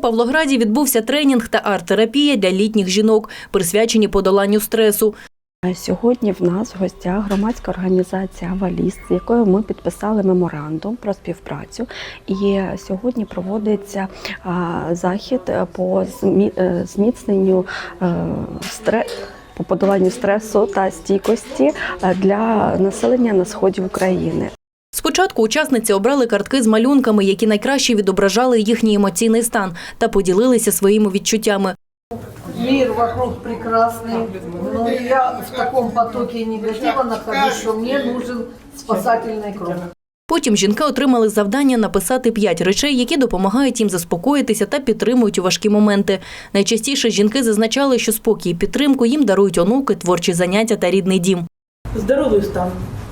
Павлограді відбувся тренінг та арт-терапія для літніх жінок, присвячені подоланню стресу. Сьогодні в нас в гостях громадська організація Аваліст, з якою ми підписали меморандум про співпрацю. І сьогодні проводиться захід по е, зміцненню е, стре- по подоланню стресу та стійкості е, для населення на сході України. Спочатку учасниці обрали картки з малюнками, які найкраще відображали їхній емоційний стан, та поділилися своїми відчуттями. Мир вокруг прекрасный, но я в таком потоке негатива нахожусь, что мне нужен спасательный круг. Потім жінки отримали завдання написати п'ять речей, які допомагають їм заспокоїтися та підтримують у важкі моменти. Найчастіше жінки зазначали, що спокій і підтримку їм дарують онуки, творчі заняття та рідний дім. Здоровий стан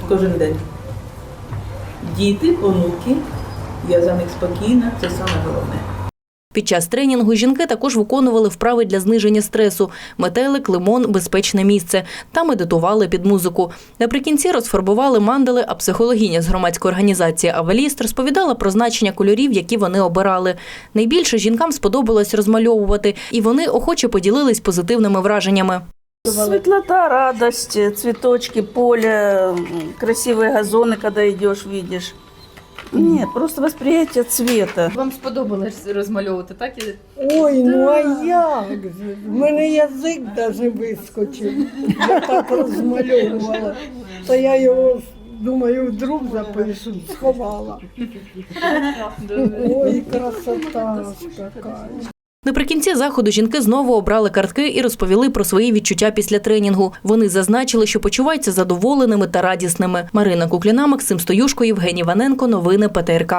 кожен день. Діти, онуки, я за них спокійна, це саме головне. Під час тренінгу жінки також виконували вправи для зниження стресу: метелик, лимон, безпечне місце та медитували під музику. Наприкінці розфарбували мандали, а психологиня з громадської організації Аваліст розповідала про значення кольорів, які вони обирали. Найбільше жінкам сподобалось розмальовувати, і вони охоче поділились позитивними враженнями. Светлота, радость, цветочки, поле, красивые газоны, когда идешь, видишь. Нет, просто восприятие цвета. Вам сподобалось розмальовувати, так? Ой, ну а як же? В мене язик навіть вискочив. Я так розмальовувала. Та я його думаю, вдруг запишу, сховала. Ой, красота ж така. Наприкінці заходу жінки знову обрали картки і розповіли про свої відчуття після тренінгу. Вони зазначили, що почуваються задоволеними та радісними. Марина Кукліна, Максим Стоюшко, Євгеній Ваненко. Новини ПТРК.